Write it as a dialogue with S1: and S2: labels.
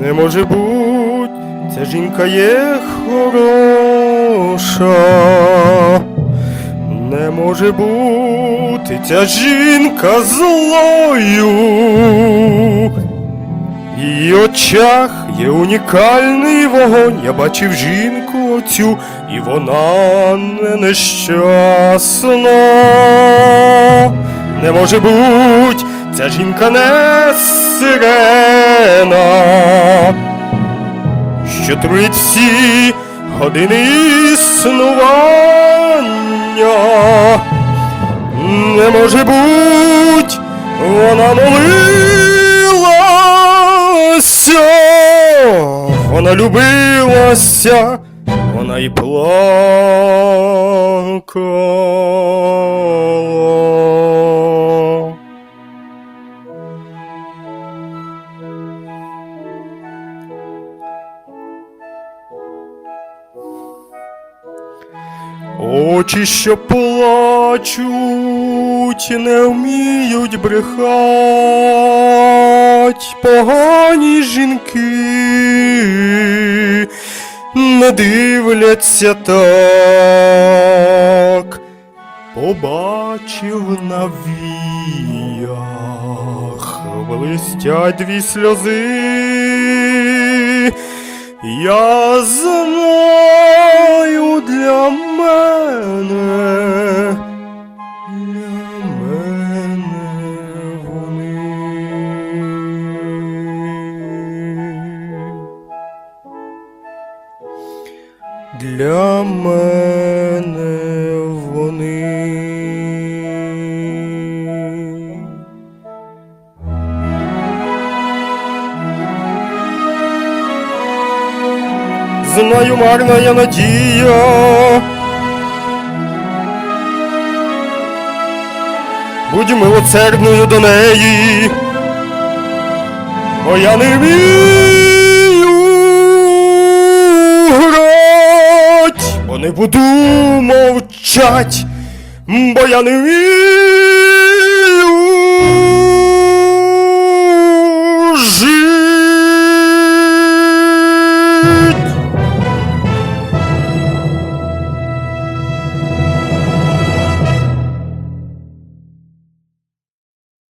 S1: Не може бути, ця жінка є хороша. Не може бути ця жінка злою. В її очах є унікальний вогонь. Я бачив жінку оцю, і вона не нещасна. Не може бути, ця жінка не сирена, що труїть всі години існування. Не може бути, вона молилася, вона любилася, вона і плакала. Очі, що плачуть, не вміють брехать, погані жінки не дивляться так, побачив на віях, блистять дві сльози. Я знаю для мене, для мене вони. Для мене вони. Знаю марна я надія. Будь милосердною до неї, бо я не вмію грать, бо не буду мовчать, бо я не вмію